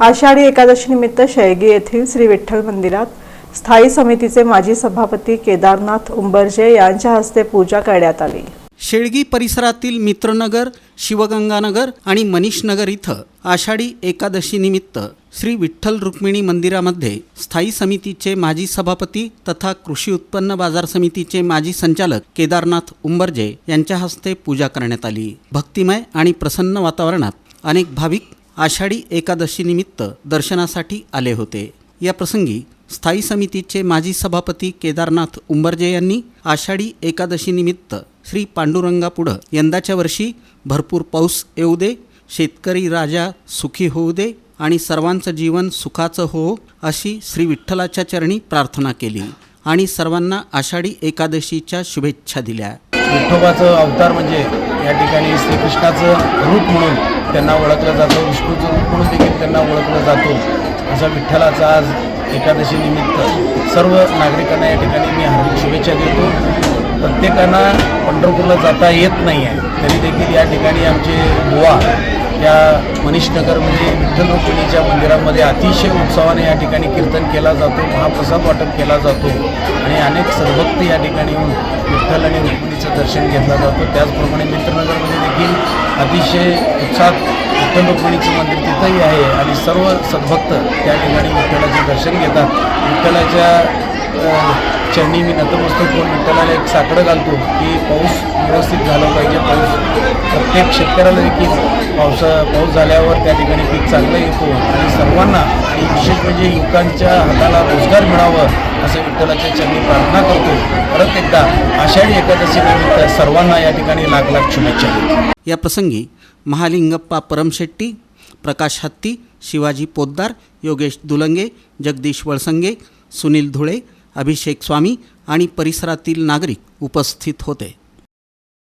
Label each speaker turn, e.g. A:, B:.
A: आषाढी एकादशी निमित्त शेळगी येथील श्री विठ्ठल मंदिरात स्थायी समितीचे माजी सभापती केदारनाथ उंबरजे यांच्या हस्ते पूजा करण्यात आली.
B: शेळगी परिसरातील मित्रनगर शिवगंगानगर आणि मनीषनगर इथं आषाढी एकादशी निमित्त श्री विठ्ठल रुक्मिणी मंदिरामध्ये स्थायी समितीचे माजी सभापती तथा कृषी उत्पन्न बाजार समितीचे माजी संचालक केदारनाथ उंबरजे यांच्या हस्ते पूजा करण्यात आली. भक्तिमय आणि प्रसन्न वातावरणात अनेक भाविक आषाढी एकादशीनिमित्त दर्शनासाठी आले होते. या प्रसंगी स्थायी समितीचे माजी सभापती केदारनाथ उंबरजे यांनी आषाढी एकादशीनिमित्त श्री पांडुरंगापुढं यंदाच्या वर्षी भरपूर पाऊस येऊ दे शेतकरी राजा सुखी होऊ दे आणि सर्वांचं जीवन सुखाचं हो अशी श्री विठ्ठलाच्या चरणी प्रार्थना केली आणि सर्वांना आषाढी एकादशीच्या शुभेच्छा दिल्या.
C: विठोबाचं अवतार म्हणजे या ठिकाणी श्रीकृष्णाचं रूप म्हणून त्यांना ओळखलं जातं विष्णूचं रूप म्हणून देखील त्यांना ओळखलं जातो. असा विठ्ठलाचा आज एकादशी निमित्त सर्व नागरिकांना या ठिकाणी मी हार्दिक शुभेच्छा देतो. प्रत्येकांना पंढरपूरला जाता येत नाही आहे तरी देखील या ठिकाणी आमचे बुवा या मनीषनगरमध्ये म्हणजे विठ्ठल रुक्मिणीच्या मंदिरामध्ये अतिशय उत्सवाने या ठिकाणी कीर्तन केला जातो महाप्रसाद वाटप केला जातो आणि अनेक सद्भक्त या ठिकाणी येऊन विठ्ठल आणि रुक्मिणीचं दर्शन घेतलं जातं. त्याचप्रमाणे मित्रनगरमध्ये देखील अतिशय उत्साहात विठ्ठल रुक्मिणीचं मंदिर तिथंही आहे आणि सर्व सद्भक्त त्या ठिकाणी विठ्ठलाचे दर्शन घेतात. विठ्ठलाच्या चरणी मी नतमस्तक होऊन विठ्ठलाला एक साकडं घालतो की पाऊस व्यवस्थित झाला पाहिजे. पाऊस प्रत्येक शेतकऱ्याला देखील पावसा पाऊस झाल्यावर त्या ठिकाणी पीक चांगलं येतो. आणि सर्वांना आणि विशेष म्हणजे युवकांच्या हाताला रोजगार मिळावं असं विठ्ठलाच्या चरणी प्रार्थना करतो. परत एकदा आषाढी एकादशीनिमित्त सर्वांना या ठिकाणी लाख लाख शुभेच्छा
B: या प्रसंगी महालिंगप्पा परमशेट्टी प्रकाश हत्ती शिवाजी पोद्दार योगेश दुलंगे जगदीश वळसंगे सुनील धुळे अभिषेक स्वामी आणि परिसरातील नागरिक उपस्थित होते.